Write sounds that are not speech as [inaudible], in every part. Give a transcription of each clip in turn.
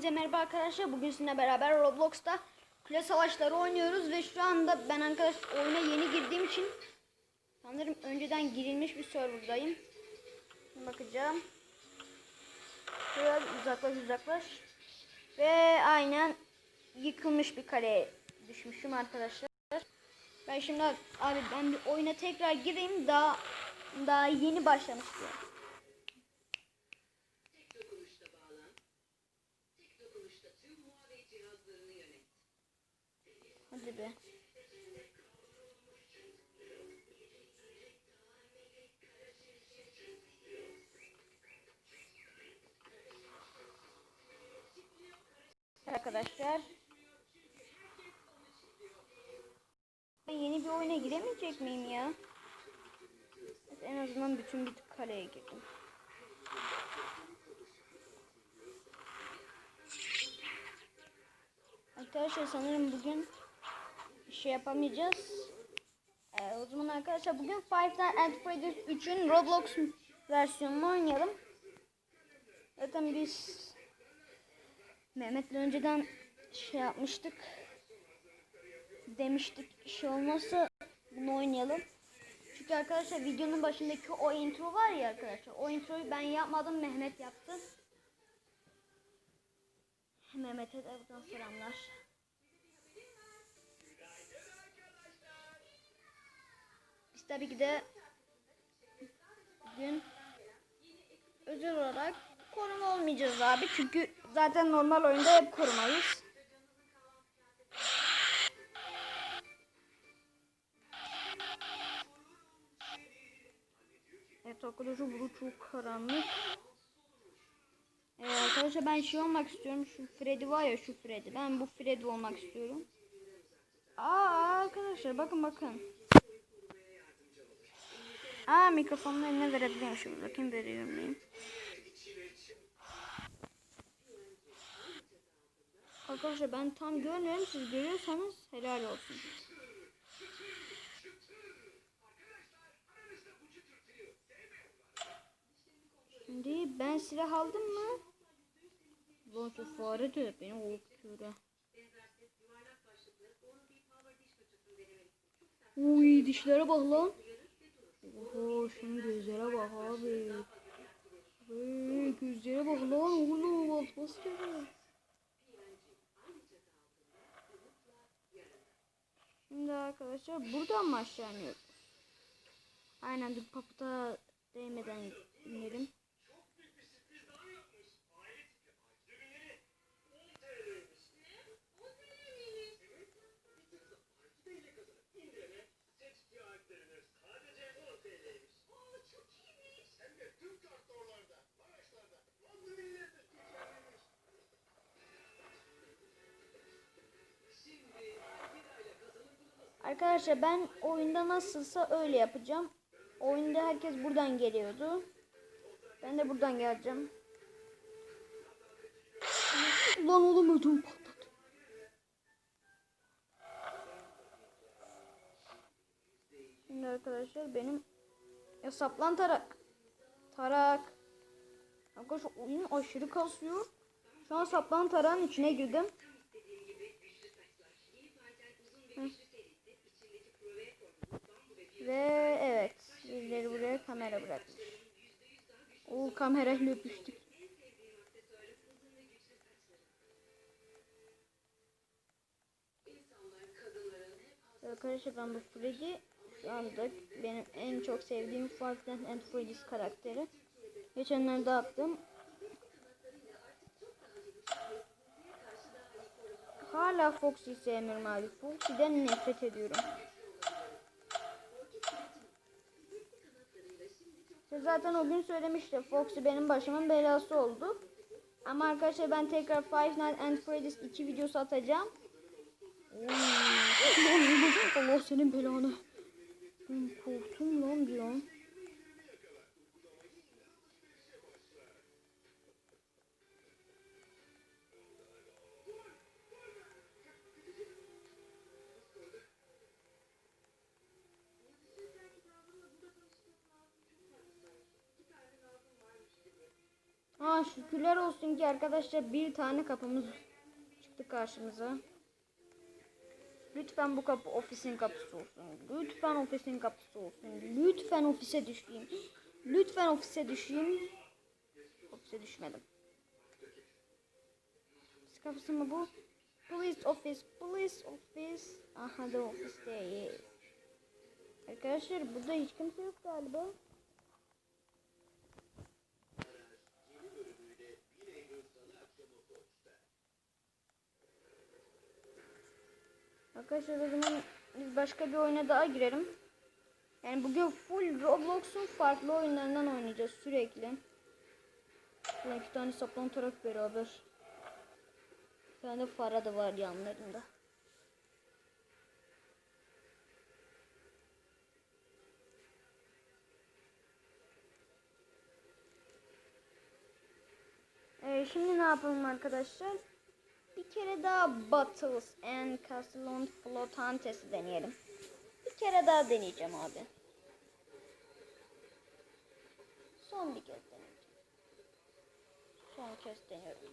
Hepinize merhaba arkadaşlar. Bugün sizinle beraber Roblox'ta kule savaşları oynuyoruz ve şu anda ben arkadaş oyuna yeni girdiğim için sanırım önceden girilmiş bir serverdayım. Bakacağım. Şuraya uzaklaş uzaklaş. Ve aynen yıkılmış bir kaleye düşmüşüm arkadaşlar. Ben şimdi abi ben bir oyuna tekrar gireyim daha daha yeni başlamıştım. Hadi be. Arkadaşlar. Ben yeni bir oyuna giremeyecek miyim ya? En azından bütün bir kaleye girdim. Arkadaşlar sanırım bugün şey yapamayacağız. Ee, o zaman arkadaşlar bugün Five Nights at Freddy's 3'ün Roblox versiyonunu oynayalım. Zaten biz Mehmet'le önceden şey yapmıştık. Demiştik şey olmazsa bunu oynayalım. Çünkü arkadaşlar videonun başındaki o intro var ya arkadaşlar. O introyu ben yapmadım Mehmet yaptı. Mehmet'e de buradan selamlar. Tabii ki de bugün özel olarak koruma olmayacağız abi. Çünkü zaten normal oyunda hep korumayız. Evet arkadaşlar bu çok karanlık. Evet arkadaşlar ben şey olmak istiyorum. Şu Freddy var ya şu Freddy. Ben bu Freddy olmak istiyorum. Aa arkadaşlar bakın bakın. Aa mikrofonun eline verebiliyormuşum. Bakayım veriyor muyum? Arkadaşlar ben tam görmüyorum. Siz görüyorsanız helal olsun. Şimdi ben silah aldım mı? Lan fare de beni korkutuyor ha. Uy dişlere bak lan. Oho şunun gözlere bak abi. Hey, gözlere bak lan oğlum atması geliyor. Şimdi arkadaşlar buradan mı aşağı iniyoruz? Aynen dur paputa değmeden inelim. Arkadaşlar ben oyunda nasılsa öyle yapacağım. Oyunda herkes buradan geliyordu. Ben de buradan geleceğim. Lan oğlum ödüm patladı. Şimdi arkadaşlar benim ya saplan tarak. Tarak. Arkadaşlar oyun aşırı kasıyor. Şu an saplan tarağın içine girdim. Hı. Ve evet. Birileri buraya kamera bırakmış. O kamerayla öpüştük. Arkadaşlar ben bu Freddy şu anda benim en çok sevdiğim Five Nights Freddy's karakteri. Geçenlerde attım. Hala Foxy'yi sevmiyorum abi. Foxy'den nefret ediyorum. Zaten o gün söylemiştim. Foxy benim başımın belası oldu. Ama arkadaşlar ben tekrar Five Nights at Freddy's 2 videosu atacağım. Oy. [laughs] Allah senin belanı. Ben korktum lan bir an. Ha şükürler olsun ki arkadaşlar bir tane kapımız çıktı karşımıza. Lütfen bu kapı ofisin kapısı olsun. Lütfen ofisin kapısı olsun. Lütfen ofise düşeyim. Lütfen ofise düşeyim. Ofise düşmedim. Ofis kapısı mı bu? Police office, police office. Aha da ofisteyiz. Arkadaşlar burada hiç kimse yok galiba. Arkadaşlar o zaman biz başka bir oyuna daha girelim. Yani bugün full Roblox'un farklı oyunlarından oynayacağız sürekli. Şurada iki tane saplantarak beraber. Bir tane Fara da var yanlarında. Ee, şimdi ne yapalım arkadaşlar? Bir kere daha Battles and Castle Flotantes'i deneyelim. Bir kere daha deneyeceğim abi. Son bir kez deneyeceğim. Son kez deniyorum.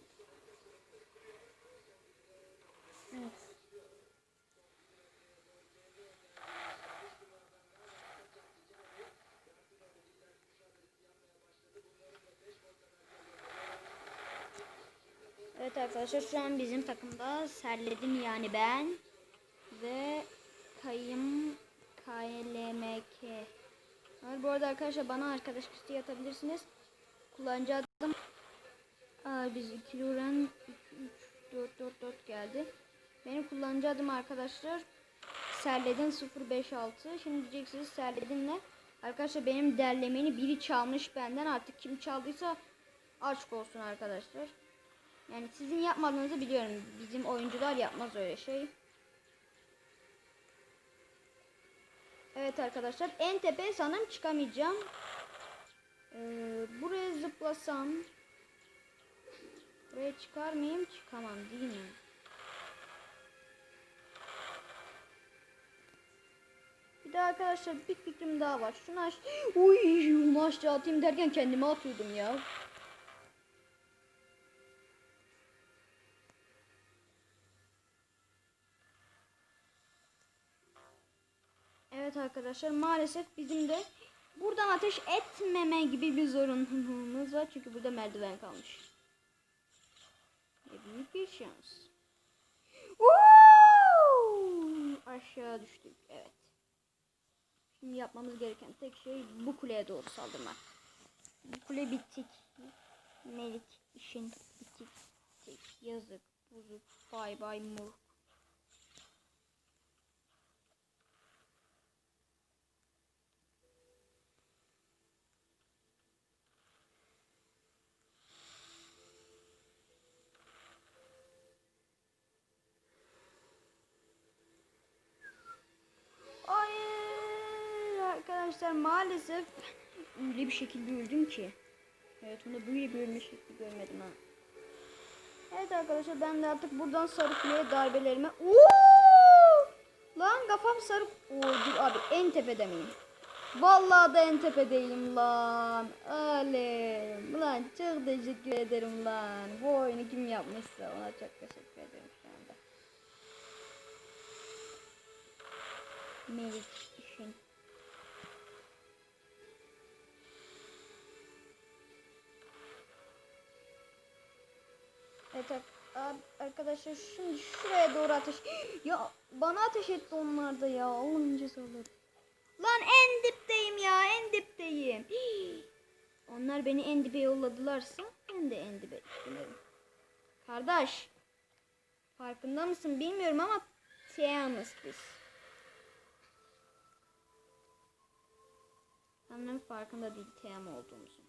Evet. Evet arkadaşlar şu an bizim takımda Serledim yani ben ve Kayım KLMK. Evet, bu arada arkadaşlar bana arkadaş isteği atabilirsiniz. Kullanıcı adım Aa, biz 2 Luren 3 4 4 4 geldi. Benim kullanıcı adım arkadaşlar Serledin 056. Şimdi diyeceksiniz Serledin ne? Arkadaşlar benim derlemeni biri çalmış benden. Artık kim çaldıysa aşk olsun arkadaşlar. Yani sizin yapmadığınızı biliyorum. Bizim oyuncular yapmaz öyle şey. Evet arkadaşlar en tepeye sanırım çıkamayacağım. Ee, buraya zıplasam buraya çıkar mıyım? Çıkamam değil mi? Bir de arkadaşlar bir fikrim daha var. Şunu aç. Uy, onu aşağı atayım derken kendime atıyordum ya. Evet arkadaşlar maalesef bizim de buradan ateş etmeme gibi bir zorunluluğumuz var. Çünkü burada merdiven kalmış. Ne büyük bir şans. Woo! Aşağı düştük. Evet. Şimdi yapmamız gereken tek şey bu kuleye doğru saldırmak. Bu kule bittik. Melik işin bittik. Yazık. Buzuk. Bay bay mur. Hayır arkadaşlar maalesef öyle bir şekilde öldüm ki. Hayatımda böyle bir ölme şekli görmedim ha. Evet arkadaşlar ben de artık buradan sarı darbelerime... Oo! Lan kafam sarı... Oo, dur abi en tepede miyim? Vallahi da en tepedeyim lan. Alem. Lan çok teşekkür ederim lan. Bu oyunu kim yapmışsa ona çok teşekkür ederim şu anda. Melik işin. Arkadaşlar şimdi şuraya doğru ateş. [gasps] Ya bana ateş etti onlar da ya. Allah'ın cezaları. Lan en dipteyim ya en dipteyim. [gasps] Onlar beni en dibe yolladılarsa ben de en dibe giderim. Kardeş. Farkında mısın bilmiyorum ama Tiamus biz. Sanırım farkında değil TM olduğumuzu.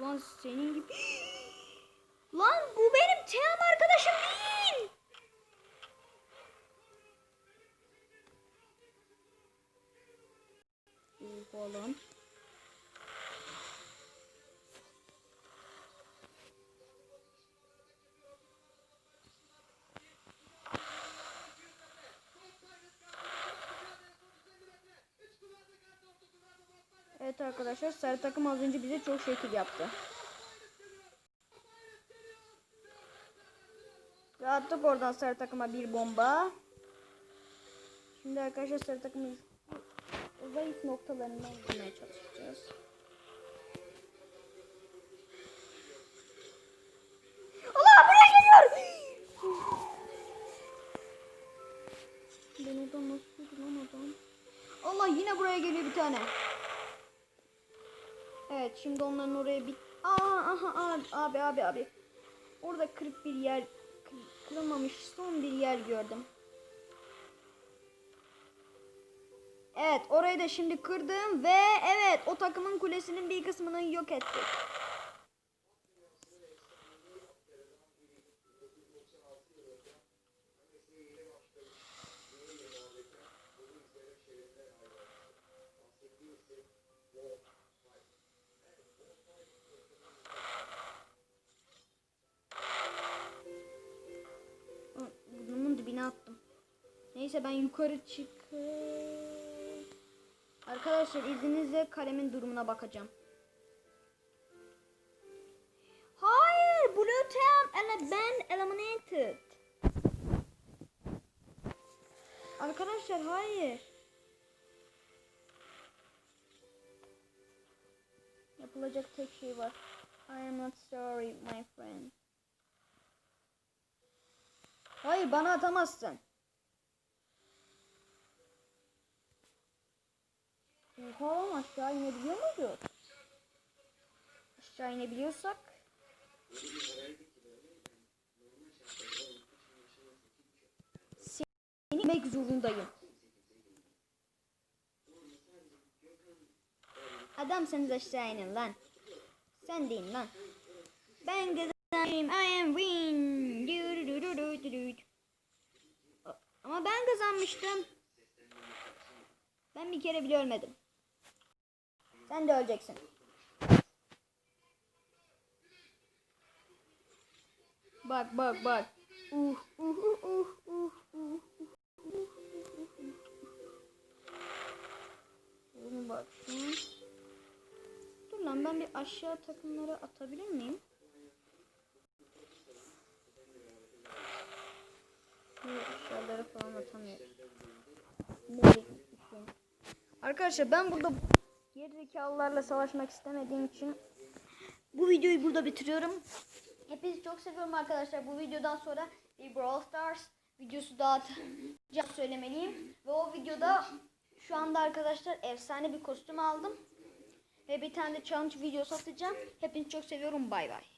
Lan senin gibi... [gasps] Lan bu benim TM arkadaşım değil. Oğlum. Evet arkadaşlar sarı takım az önce bize çok şekil yaptı. Ve oradan sarı takıma bir bomba. Şimdi arkadaşlar sarı takımın zayıf noktalarından bulmaya çalışacağız. Allah buraya geliyor. Ben oradan nasıl adam? Allah yine buraya geliyor bir tane. Evet şimdi onların oraya bir... Aa, aha, abi abi abi. Orada kırık bir yer, kır- kırılmamış son bir yer gördüm. Evet orayı da şimdi kırdım ve evet o takımın kulesinin bir kısmını yok ettik. Neyse ben yukarı çık. Arkadaşlar izninizle kalemin durumuna bakacağım. Hayır, Blue Team ele ben eliminated. Arkadaşlar hayır. Yapılacak tek şey var. I am not sorry my friend. Hayır bana atamazsın. Lan aşağı inebiliyor muydu? Aşağı inebiliyorsak. Seni yemek zorundayım. Adamsanız aşağı inin lan. Sen deyin lan. Ben kazanayım. I am win. Du- du- du- du- du- du. Ama ben kazanmıştım. Ben bir kere bile ölmedim. Sen de öleceksin. Bak bak bak. Uh uh uh uh uh uh. Bunu. Hı. Dur lan ben bir aşağı takımları atabilir miyim? Aşağılara falan atamıyorum. Arkadaşlar ben burada gerizekalılarla savaşmak istemediğim için bu videoyu burada bitiriyorum. Hepinizi çok seviyorum arkadaşlar. Bu videodan sonra bir Brawl Stars videosu daha söylemeliyim. Ve o videoda şu anda arkadaşlar efsane bir kostüm aldım. Ve bir tane de challenge videosu atacağım. Hepinizi çok seviyorum. Bay bay.